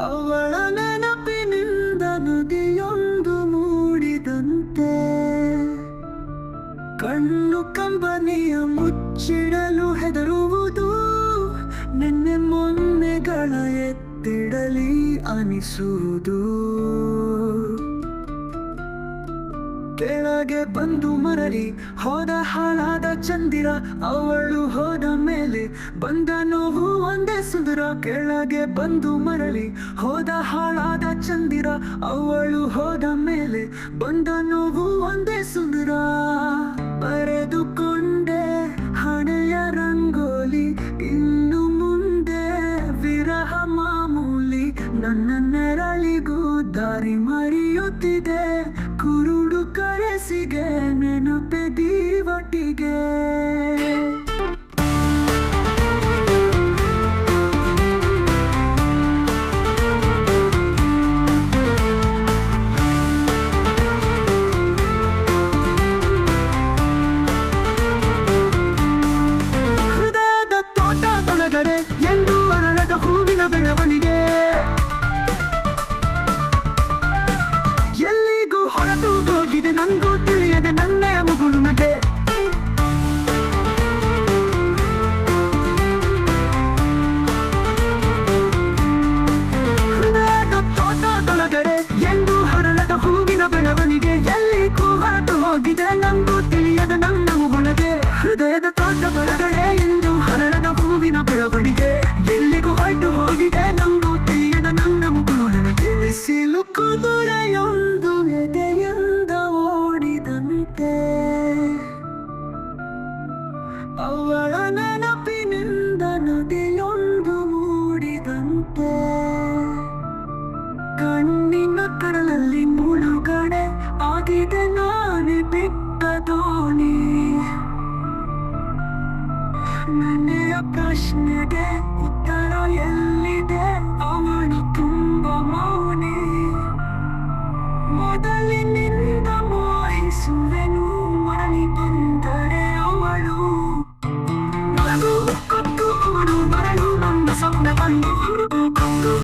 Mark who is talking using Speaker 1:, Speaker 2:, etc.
Speaker 1: ಅವಳ ನೆನಪಿನಿಂದ ನದಿಯೊಂದು ಮೂಡಿದಂತೆ. ಕಣ್ಣು ಕಂಬನಿಯ ಮುಚ್ಚಿಡಲು ಹೆದರುವುದು ನಿನ್ನೆ ಮೊನ್ನೆಗಳ ಎತ್ತಿಡಲಿ ಅನಿಸುವುದು. ಕೆಳಗೆ ಬಂದು ಮರಳಿ ಹೋದ ಹಾಳಾದ ಚಂದಿರ, ಅವಳು ಹೋದ ಮೇಲೆ ಬಂದ ನೋವು ಒಂದೇ ಸುಂದರ. ಕೆಳಗೆ ಬಂದು ಮರಳಿ ಹೋದ ಹಾಳಾದ ಚಂದಿರ, ಅವಳು ಹೋದ ಮೇಲೆ ಬಂದ ನೋವು ಒಂದೇ ಸುಂದರ. ಬರೆದುಕೊಂಡೆ ಹಣೆಯ ರಂಗೋಲಿ, ಇನ್ನು ಮುಂದೆ ವಿರಹ ಮಾಮೂಲಿ, ನನ್ನ ನೆರಳಿಗೂ ದಾರಿ ಮರೆಯುತ್ತಿದೆ. ಕುರುಡು ಕರೆಸಿಗೆ ನೆನಪೆ ದೀವಟಿಗೆ ಹೃದಯದ ತೋಟ ತೊಳಗಡೆ ಎಂದು ಅರಳದ ಹೂವಿನ ಬೆಳವಣಿಗೆ. the number. ಅವಳ ನೆನಪಿನಿಂದ ನದಿಯೊಂದು ಮೂಡಿದಂತೆ. ಕಣ್ಣಿನ ಕಡಲಲ್ಲಿ ಮುಳುಗಡೆ ಆಗಿದೆ ನಾನೇ ಬಿಟ್ಟ ದೋಣಿ. ನನೆಯ ಪ್ರಶ್ನೆಗೆ ಉತ್ತರ ಎಲ್ಲಿದೆ? kasap ne ben